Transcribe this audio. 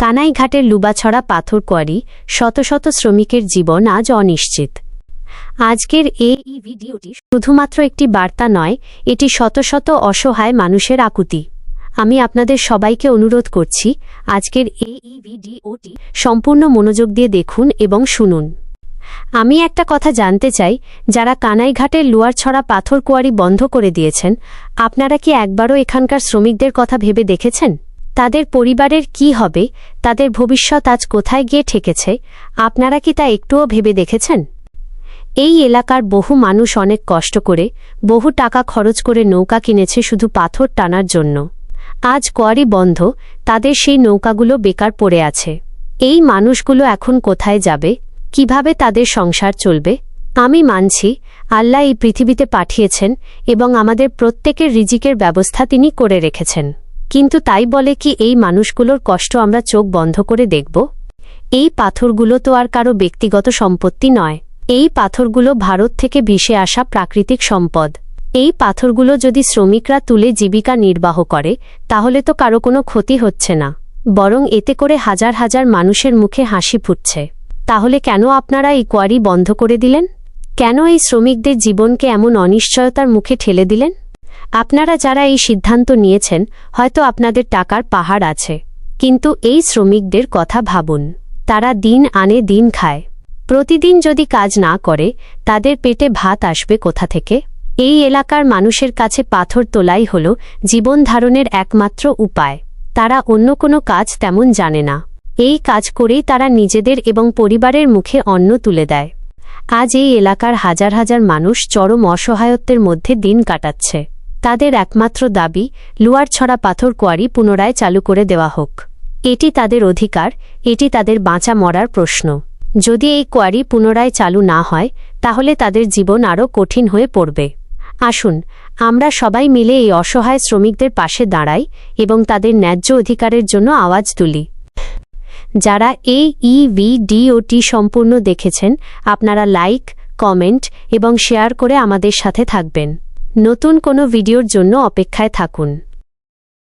কানাইঘাটের লুবাছড়া পাথর কোয়ারি শত শত শ্রমিকের জীবন আজ অনিশ্চিত। আজকের এই ভিডিওটি শুধুমাত্র একটি বার্তা নয়, এটি শত শত অসহায় মানুষের আকুতি। আমি আপনাদের সবাইকে অনুরোধ করছি, আজকের এই ভিডিওটি সম্পূর্ণ মনোযোগ দিয়ে দেখুন এবং শুনুন। আমি একটা কথা জানতে চাই, যারা কানাইঘাটের লুয়ারছড়া পাথর কোয়ারি বন্ধ করে দিয়েছেন, আপনারা কি একবারও এখানকার শ্রমিকদের কথা ভেবে দেখেছেন? তাদের পরিবারের কি হবে? তাদের ভবিষ্যৎ আজ কোথায় গিয়ে ঠেকেছে? আপনারা কি তা একটুও ভেবে দেখেছেন? এই এলাকার বহু মানুষ অনেক কষ্ট করে, বহু টাকা খরচ করে নৌকা কিনেছে শুধু পাথর টানার জন্য। আজ কোয়ারি বন্ধ, তাদের সেই নৌকাগুলো বেকার পড়ে আছে। এই মানুষগুলো এখন কোথায় যাবে? কীভাবে তাদের সংসার চলবে? আমি মানছি, আল্লাহ এই পৃথিবীতে পাঠিয়েছেন এবং আমাদের প্রত্যেকের রিজিকের ব্যবস্থা তিনি করে রেখেছেন। কিন্তু তাই বলে কি এই মানুষগুলোর কষ্ট আমরা চোখ বন্ধ করে দেখব? এই পাথরগুলো তো আর কারও ব্যক্তিগত সম্পত্তি নয়। এই পাথরগুলো ভারত থেকে ভেসে আসা প্রাকৃতিক সম্পদ। এই পাথরগুলো যদি শ্রমিকরা তুলে জীবিকা নির্বাহ করে, তাহলে তো কারও কোনো ক্ষতি হচ্ছে না। বরং এতে করে হাজার হাজার মানুষের মুখে হাসি ফুটছে। তাহলে কেন আপনারা এই কোয়ারি বন্ধ করে দিলেন? কেন এই শ্রমিকদের জীবনকে এমন অনিশ্চয়তার মুখে ঠেলে দিলেন? আপনারা যারা এই সিদ্ধান্ত নিয়েছেন, হয়তো আপনাদের টাকার পাহাড় আছে। কিন্তু এই শ্রমিকদের কথা ভাবুন। তারা দিন আনে দিন খায়। প্রতিদিন যদি কাজ না করে, তাদের পেটে ভাত আসবে কোথা থেকে? এই এলাকার মানুষের কাছে পাথর তোলাই হল জীবন ধারণের একমাত্র উপায়। তারা অন্য কোনো কাজ তেমন জানে না। এই কাজ করেই তারা নিজেদের এবং পরিবারের মুখে অন্ন তুলে দেয়। আজ এই এলাকার হাজার হাজার মানুষ চরম অসহায়ত্বের মধ্যে দিন কাটাচ্ছে। তাদের একমাত্র দাবি, লুয়ার ছড়া পাথর কোয়ারি পুনরায় চালু করে দেওয়া হোক। এটি তাদের অধিকার, এটি তাদের বাঁচা মরার প্রশ্ন। যদি এই কোয়ারি পুনরায় চালু না হয়, তাহলে তাদের জীবন আরও কঠিন হয়ে পড়বে। আসুন, আমরা সবাই মিলে এই অসহায় শ্রমিকদের পাশে দাঁড়াই এবং তাদের ন্যায্য অধিকারের জন্য আওয়াজ তুলি। যারা এই ইভিডিওটি সম্পূর্ণ দেখেছেন, আপনারা লাইক, কমেন্ট এবং শেয়ার করে আমাদের সাথে থাকবেন। নতুন কোনো ভিডিওর জন্য অপেক্ষায় থাকুন।